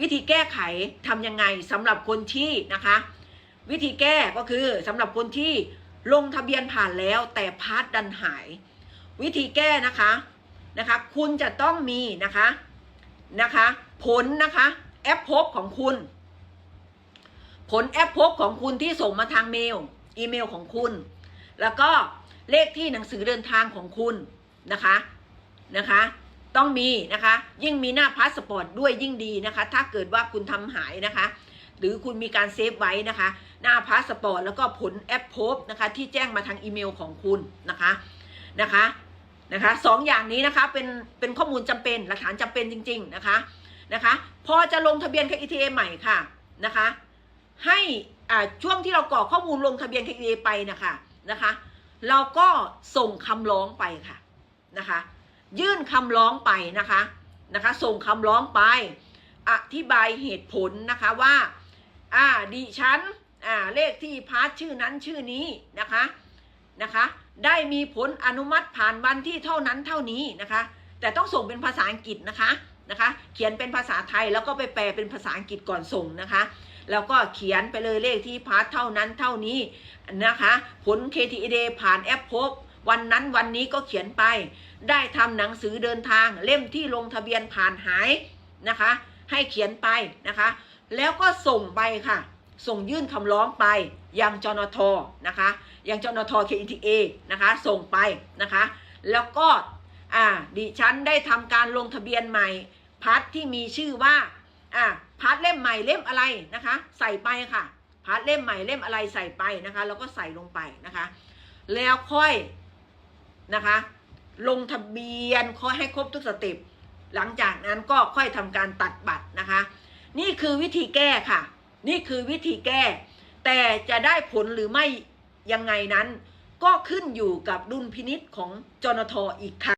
วิธีแก้ไขทำยังไงสำหรับคนที่นะคะ วิธีแก้ก็คือสำหรับคนที่ลงทะเบียนผ่านแล้วแต่พาร์ทดันหาย วิธีแก้นะคะนะคะคุณจะต้องมีนะคะนะคะผลนะคะแอปพบของคุณ ผลแอปพบของคุณที่ส่งมาทางเมล อีเมลของคุณ แล้วก็เลขที่หนังสือเดินทางของคุณนะคะนะคะ ต้องมีนะคะ ยิ่งมีหน้าพาสปอร์ตด้วยยิ่งดีนะคะ ถ้าเกิดว่าคุณทำหายนะคะ หรือคุณมีการเซฟไว้นะคะ หน้าพาสปอร์ตแล้วก็ผลแอปพบนะคะ ที่แจ้งมาทางอีเมลของคุณนะคะนะคะนะคะสองอย่างนี้นะคะเป็นเป็นข้อมูลจำเป็นหลักฐานจำเป็นจริง ๆนะคะนะคะ พอจะลงทะเบียน KETA ใหม่ค่ะนะคะ ให้อ่าช่วงที่เรากรอกข้อมูลลงทะเบียน KETA ไปนะคะนะคะ เราก็ส่งคำร้องไปค่ะนะคะ ยื่นคำร้องไปนะคะนะคะ ส่งคำร้องไป อธิบายเหตุผลนะคะว่าอ่าดิฉันอ่าเลขที่พาร์ทชื่อนั้นชื่อนี้นะคะนะคะ ได้มีผลอนุมัติผ่านวันที่เท่านั้นเท่านี้นะคะ แต่ต้องส่งเป็นภาษาอังกฤษนะคะนะคะ เขียนเป็นภาษาไทยแล้วก็ไปแปลเป็นภาษาอังกฤษก่อนส่งนะคะ แล้วก็เขียนไปเลยเลขที่พาร์ทเท่านั้นเท่านี้นะคะ ผล KTED ผ่านแอปพบ วันนั้นวันนี้ก็เขียนไป ได้ทำหนังสือเดินทางเล่มที่ลงทะเบียนผ่านหายนะคะ ให้เขียนไปนะคะ แล้วก็ส่งไปค่ะ ส่งยื่นคำร้องไปยังจนทนะคะ ยังจนท KETA นะคะ ส่งไปนะคะ แล้วก็อ่าดิฉันได้ทำการลงทะเบียนใหม่พาร์ทที่มีชื่อว่าอ่าพาร์ทเล่มใหม่เล่มอะไรนะคะ ใส่ไปค่ะพาร์ทเล่มใหม่เล่มอะไรใส่ไปนะคะ แล้วก็ใส่ลงไปนะคะ แล้วค่อย นะคะ ลงทะเบียนค่อยให้ครบทุกสเต็ปหลังจากนั้นก็ค่อยทำการตัดบัตรนะคะ นี่คือวิธีแก้ค่ะ นี่คือวิธีแก้ แต่จะได้ผลหรือไม่ยังไงนั้น ก็ขึ้นอยู่กับดุลพินิษของจนทอีกครั้ง